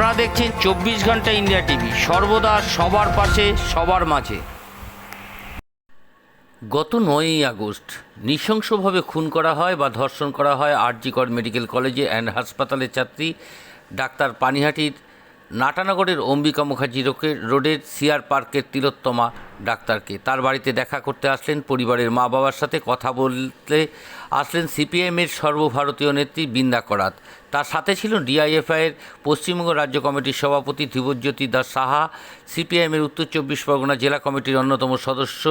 আপনারা দেখছেন চব্বিশ ঘণ্টা ইন্ডিয়া টিভি। সর্বদা সবার পাশে, সবার মাঝে। গত নয়ই আগস্ট নৃশংসভাবে খুন করা হয় বা ধর্ষণ করা হয় আরজিকর মেডিকেল কলেজে অ্যান্ড হাসপাতালের ছাত্রী ডাক্তার পানিহাটির নাটানগরের অম্বিকা মুখার্জি রোডের সিআর পার্কের তিলোত্তমা ডাক্তারকে। তার বাড়িতে দেখা করতে আসলেন পরিবারের মা বাবার সাথে কথা বলতে আসলেন সিপিএমের সর্বভারতীয় নেত্রী বৃন্দা করাত। তার সাথে ছিল ডিআইএফআইয়ের পশ্চিমবঙ্গ রাজ্য কমিটির সভাপতি ধ্রুবজ্যোতি দাস সাহা সিপিআইএমের উত্তর চব্বিশ পরগনা জেলা কমিটির অন্যতম সদস্য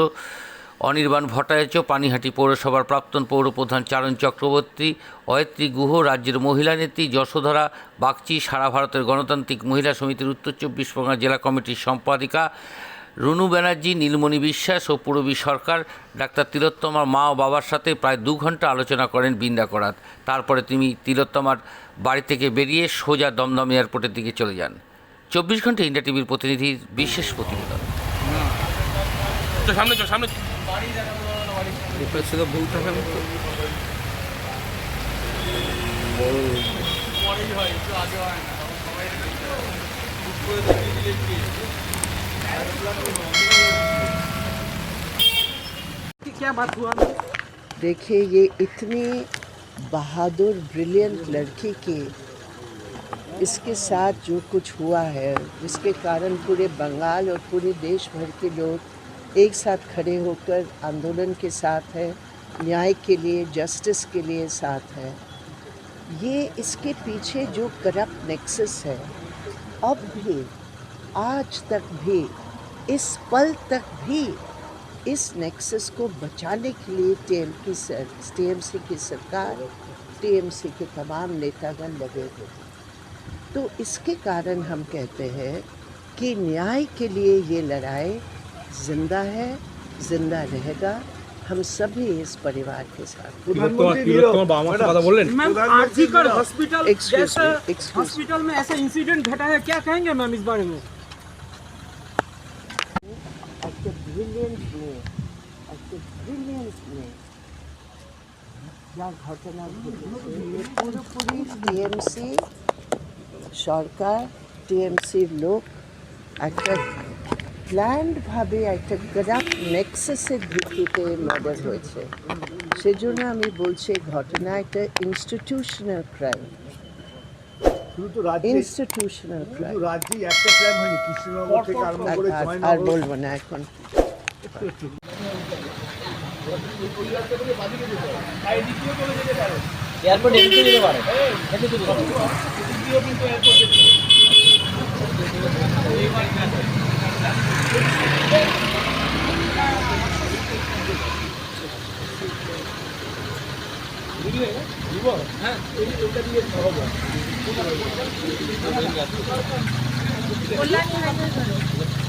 অনির্বাণ ভট্টাচার্য, পানিহাটি পৌরসভার প্রাক্তন পৌরপ্রধান চারণ চক্রবর্তী, অয়ত্রী গুহ, রাজ্যের মহিলা নেত্রী যশোধরা বাগচি, সারা ভারতের গণতান্ত্রিক মহিলা সমিতির উত্তর চব্বিশ পরগনা জেলা কমিটির সম্পাদিকা রুনু ব্যানার্জি নীলমণি বিশ্বাস ও পূরবী সরকার ডাক্তার তিলোত্তমার মা ও বাবার সাথে প্রায় দু ঘণ্টা আলোচনা করেন বৃন্দা করাত। তারপরে তিনি তিলোত্তমার বাড়ি থেকে বেরিয়ে সোজা দমদম এয়ারপোর্টের দিকে চলে যান। চব্বিশ ঘণ্টা ইন্ডিয়া টিভির প্রতিনিধির বিশেষ প্রতিবেদন। সামনে সামনে। क्या बात हुआ? देखिए, ये इतनी बहादुर ब्रिलियंट लड़की की, इसके साथ जो कुछ हुआ है, जिसके कारण पूरे बंगाल और पूरे देश भर के लोग एक साथ खड़े होकर आंदोलन के साथ है, न्याय के लिए जस्टिस के लिए साथ है। ये इसके पीछे जो करप्ट नेक्सस है, अब भी, आज तक भी इस पल तक भी इस नेक्सस को बचाने के लिए टीएम सर, की टीएमसी की सरकार टीएमसी के तमाम नेतागण लगे हुए तो इसके कारण हम कहते हैं कि न्याय के लिए ये लड़ाई ज़िंदा है ज़िंदा रहेगा। हम सभी इस परिवार के साथ। हॉस्पिटल हॉस्पिटल में ऐसा इंसिडेंट घटा है क्या कहेंगे मैम इस बारे में? ব্রিলিয়েন্ট মেয়ে একটা ব্রিলিয়েন্ট মেয়ে যা ঘটনা ঘটেছে পুরোপুরি টিএমসি সরকার টিএমসির লোক একটা প্ল্যান্ডভাবে একটা করাপ্ট নেক্সাসের ভিত্তিতে মার্ডার হয়েছে। সেজন্য আমি বলছি ঘটনা একটা ইনস্টিটিউশনাল ক্রাইম শুধু তো রাজ্যে ইনস্টিটিউশনাল ক্রাইম শুধু রাজ্যেই একটা ক্রাইম হয়নি কৃষ্ণনগর থেকে আরম্ভ করে আর জয়নগর বলব না এখন